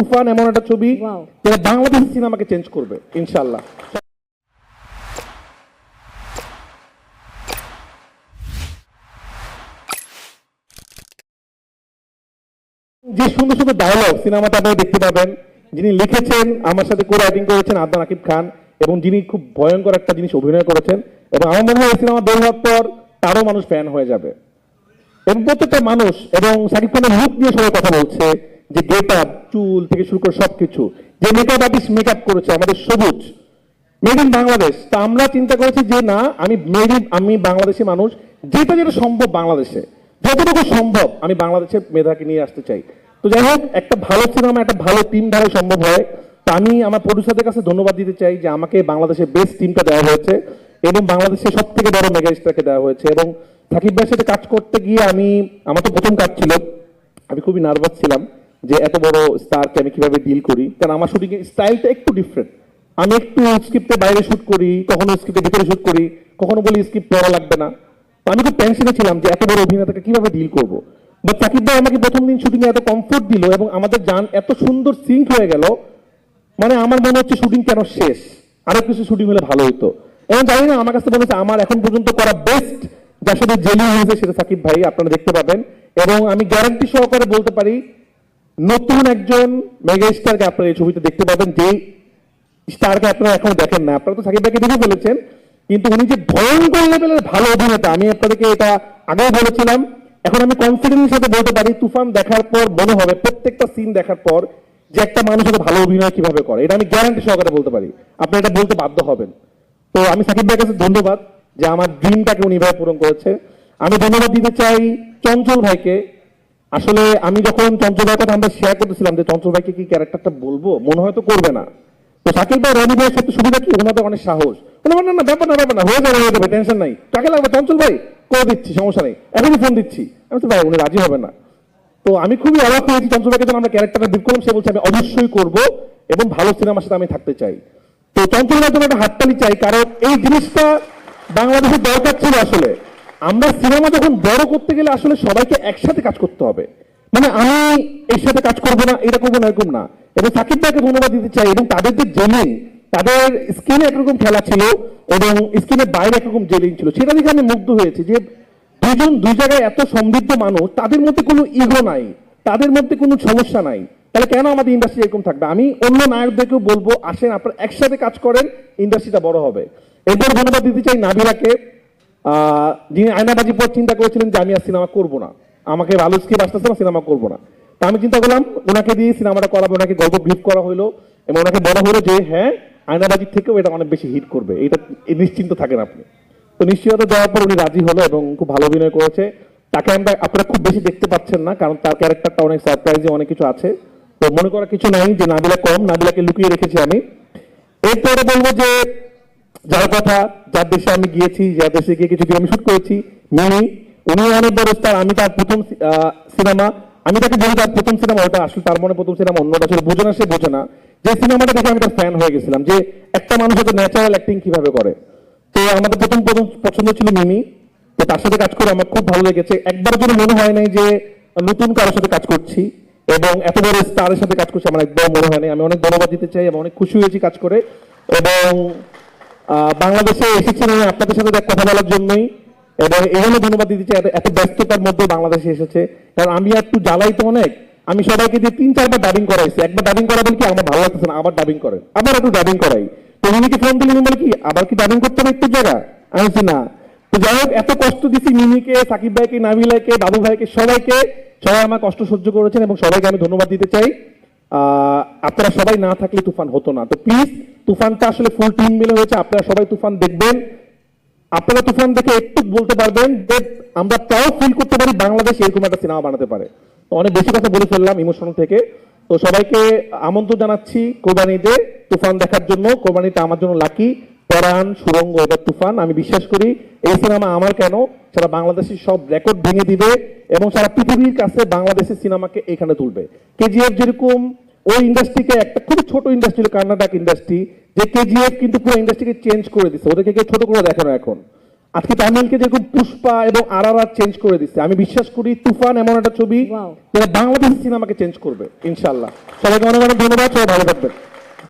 তুফান এমন একটা ছবি যেটা বাংলাদেশ সিনেমাকে চেঞ্জ করবে ইনশাল্লাহ যে সুন্দর সুন্দর ডায়লগ সিনেমাতে আপনারা দেখতে পাবেন যিনি লিখেছেন আমার সাথে কো রাইটিং করেছেন আদনান আকিব খান এবং যিনি খুব ভয়ঙ্কর একটা জিনিস অভিনয় করেছেন এবং আমার মনে হয় সিনেমা বের হওয়ার পর তারও মানুষ ফ্যান হয়ে যাবে। এবং প্রত্যেকটা মানুষ এবং শাকিব খানের লুক নিয়ে সবাই কথা বলছে যে গেট আপ চুল থেকে শুরু করে সবকিছু, যে মেকআপ আর্টিস্ট মেকআপ করেছে, আমাদের সবুজ মেড ইন বাংলাদেশ তা আমরা চিন্তা করেছি যে না, আমি মেড ইন আমি বাংলাদেশি মানুষ, যেটা যেটা সম্ভব বাংলাদেশে, যতটুকু সম্ভব আমি বাংলাদেশের মেধাকে নিয়ে আসতে চাই। তো যাই হোক, একটা ভালো সিনেমা একটা ভালো টিম দ্বারা সম্ভব হয়। তা আমি আমার প্রডিউসারদের কাছে ধন্যবাদ দিতে চাই যে আমাকে বাংলাদেশের বেস্ট টিমটা দেওয়া হয়েছে এবং বাংলাদেশের সব থেকে বড় মেগা স্টারকে দেওয়া হয়েছে এবং সাকিব ভাইয়ের সাথে কাজ করতে গিয়ে আমি, আমার তো প্রথম কাজ ছিল, আমি খুবই নার্ভাস ছিলাম। যে এত বড় স্টারকে আমি কীভাবে ডিল করি? কারণ আমার শুটিং স্টাইলটা একটু ডিফারেন্ট আমি একটু স্ক্রিপ্টের বাইরে শুট করি, কখনো স্ক্রিপ্টের ভিতরে শুট করি, কখনো বলি স্ক্রিপ্ট পড়া লাগবে না। আমি খুব টেনশনে ছিলাম যে এত বড় অভিনেতাকে কীভাবে ডিল করব? বাট সাকিব ভাই আমাকে প্রথম দিন শুটিং এত কমফোর্ট দিল এবং আমাদের গান এত সুন্দর সিঙ্ক হয়ে গেল। মানে আমার মনে হচ্ছে শুটিং কেন শেষ? আরও কিছু শুটিং হলে ভালো হতো। এবং জানি না, আমার কাছে বলেছে আমার এখন পর্যন্ত করা বেস্ট যার সাথে জেলি হয়েছে সেটা সাকিব ভাই, আপনারা দেখতে পাবেন। এবং আমি গ্যারান্টি সহকারে বলতে পারি নতুন একজন মেগা স্টারকে আপনারা এই ছবিতে দেখতে পাবেন যেই স্টারকে আপনারা এখনও দেখেন না। আপনারা তো সাকিব ভাইকে দেখে ফেলেছেন, কিন্তু উনি যে ভয়ঙ্কর লেভেলের ভালো অভিনেতা, আমি আপনাদেরকে এটা আগেও বলেছিলাম। এখন আমি কনফিডেন্সের সাথে বলতে পারি, তুফান দেখার পর মনে হবে, প্রত্যেকটা সিন দেখার পর যে একটা মানুষ একটা ভালো অভিনয় কীভাবে করে। এটা আমি গ্যারান্টি সহকারে বলতে পারি। আপনি এটা বলতে বাধ্য হবেন। তো আমি সাকিব ভাইয়ের কাছে ধন্যবাদ যে আমার ড্রিমটাকে উনি ভাই পূরণ করেছে। আমি ধন্যবাদ দিতে চাই চঞ্চল ভাইকে। আসলে আমি যখন চঞ্চল ভাইয়ের কথা আমরা শেয়ার করতেছিলাম যে চঞ্চল ভাইকে কি ক্যারেক্টারটা বলব মনে হয় তো করবে না। তো শাকিল ভাই রনি ভাইয়ের সাথে সুবিধা কি ওনাদের অনেক সাহস। বলে, না না ব্যাপার না ব্যাপার না হয়ে যাবে হয়ে যাবে টেনশন নাই। কাকে লাগবে? চঞ্চল ভাই? করে দিচ্ছি সমস্যা নেই। এখনই ফোন দিচ্ছি। আমি তো ভাই উনি রাজি হবে না। তো আমি খুবই অবাক হয়েছি চঞ্চল ভাইকে যখন আমরা ক্যারেক্টারটা বিপ করলাম সে বলছে আমি অবশ্যই করব এবং ভালো সিনেমার সাথে আমি থাকতে চাই। তো চঞ্চল ভাইয়ের জন্য একটা হাততালি চাই কারণ এই জিনিসটা বাংলাদেশের দরকার ছিল আসলে। আমরা সিনেমা যখন বড় করতে গেলে আসলে সবাইকে একসাথে কাজ করতে হবে। মানে আমি এর সাথে কাজ করব না, এটা করব না, এরকম না। এবং সাকিব ভাইকে ধন্যবাদ দিতে চাই এবং তাদের যে জেলিং তাদের স্কিনে একরকম খেলা ছিল এবং স্কিনের বাইরে একরকম জেলিং ছিল। সেটা দেখে আমি মুগ্ধ হয়েছি যে দুজন, দুই জায়গায় এত সমৃদ্ধ মানুষ, তাদের মধ্যে কোনো ইগো নাই, তাদের মধ্যে কোনো সমস্যা নাই। তাহলে কেন আমাদের ইন্ডাস্ট্রি এরকম থাকবে? আমি অন্য নায়কদেরকেও বলব, আসেন, আপনারা একসাথে কাজ করেন ইন্ডাস্ট্রিটা বড় হবে। এরপর ধন্যবাদ দিতে চাই নাবিরাকে যিনি আয়নাবাজি পর চিন্তা করেছিলেন যে আমি আর সিনেমা করব না। আমাকে ভালো স্ক্রিপ্ট আসতেছে না, সিনেমা করব না। তা আমি চিন্তা করলাম, ওনাকে দিয়ে সিনেমাটা করাবো, ওনাকে গল্প ব্রিফ করা হলো এবং ওনাকে বলা হলো যে হ্যাঁ আয়নাবাজির থেকেও এটা অনেক বেশি হিট করবে। এটা নিশ্চিন্ত থাকেন আপনি। তো নিশ্চয়তা দেওয়ার পর উনি রাজি হলো এবং খুব ভালো অভিনয় করেছে। তাকে আমরা, আপনারা খুব বেশি দেখতে পাচ্ছেন না, কারণ তার ক্যারেক্টারটা অনেক সারপ্রাইজে অনেক কিছু আছে। তো মনে করা কিছু নাই যে নাবিলা কম, নাবিলাকে লুকিয়ে রেখেছি আমি। এরপরে বলব যে যার কথা, যার দেশে আমি গিয়েছি, যার দেশে গিয়ে কিছু আমি শুট করেছি, মিনি উনি অনেক বড় স্টার আমি তার প্রথম সিনেমা আমি তাকে বলি তার প্রথম সিনেমা ওটা আসলে তার মনে প্রথম সিনেমা অন্যটা ছিল, বোঝে না সে বোঝে না। যে সিনেমাটা দেখে আমি তার ফ্যান হয়ে গেছিলাম, যে একটা মানুষ হয়তো ন্যাচারাল অ্যাক্টিং কীভাবে করে। তো আমাদের প্রথম প্রথম পছন্দ ছিল মিমি, তো তার সাথে কাজ করে আমার খুব ভালো লেগেছে। একবার জন্য মনে হয় নাই যে নতুন কারোর সাথে কাজ করছি, এবং এত বড় স্টারের সাথে কাজ করছি, আমার একদম মনে হয় নাই। আমি অনেক ধন্যবাদ দিতে চাই এবং অনেক খুশি হয়েছি কাজ করে, এবং বাংলাদেশে এসেছেন আমি আপনাদের সাথে কথা বলার জন্যই এবং জন্য ধন্যবাদ দিতে চাই এত- ব্যস্ততার মধ্যে বাংলাদেশে এসেছে। কারণ আমি একটু জ্বালাই তো অনেক। আমি সবাইকে যে তিন চারবার ডাবিং করাইছি। একবার ডাবিং করাবেন কি? আমার ভালো লাগতেছে না, আবার ডাবিং করেন। আবার একটু ডাবিং করাই। তো মিমিকে ফোন দিলে উনি বলে কি, আবার কি ডাবিং করতে হবে একটু জায়গা? আমি না। তো যাই হোক, এত কষ্ট দিছি মিমিকে, সাকিব ভাইকে নাবিলাইকে বাবু ভাইকে, সবাইকে। সবাই আমার কষ্ট সহ্য করেছেন এবং সবাইকে আমি ধন্যবাদ দিতে চাই। আপনারা সবাই না থাকলে তুফান হতো না। তো প্লিজ তুফানটা আসলে ফুল টিম মিলে হয়েছে, আপনারা সবাই তুফান দেখবেন। আপনারা তুফান দেখে একটু বলতে পারবেন যে আমরা তাও ফিল করতে পারি বাংলাদেশ এরকম একটা সিনেমা বানাতে পারে। তো অনেক বেশি কথা বলে ফেললাম ইমোশনাল থেকে। তো সবাইকে আমন্ত্রণ জানাচ্ছি কোরবানিতে তুফান দেখার জন্য। কোরবানিটা আমার জন্য লাকি পরাণ, সুরঙ্গ এবার তুফান। আমি বিশ্বাস করি এই সিনেমা আমার কেন? সারা বাংলাদেশের সব রেকর্ড ভেঙে দিবে এবং সারা পৃথিবীর কাছে বাংলাদেশের সিনেমাকে এখানে তুলবে। কেজিএফ যেরকম ওই ইন্ডাস্ট্রিকে একটা খুব ছোট ইন্ডাস্ট্রি কর্ণাটক ইন্ডাস্ট্রি যে কেজিএফ কিন্তু পুরো ইন্ডাস্ট্রিকে চেঞ্জ করে দিচ্ছে ওদেরকে কেউ ছোট করে দেখে না এখন। আজকে তামিলকে যেরকম পুষ্পা এবং আর আর চেঞ্জ করে দিচ্ছে আমি বিশ্বাস করি তুফান এমন একটা ছবি বাংলাদেশ সিনেমাকে চেঞ্জ করবে ইনশাল্লাহ সবাইকে অনেক অনেক ধন্যবাদ সবাই ভালো থাকবেন।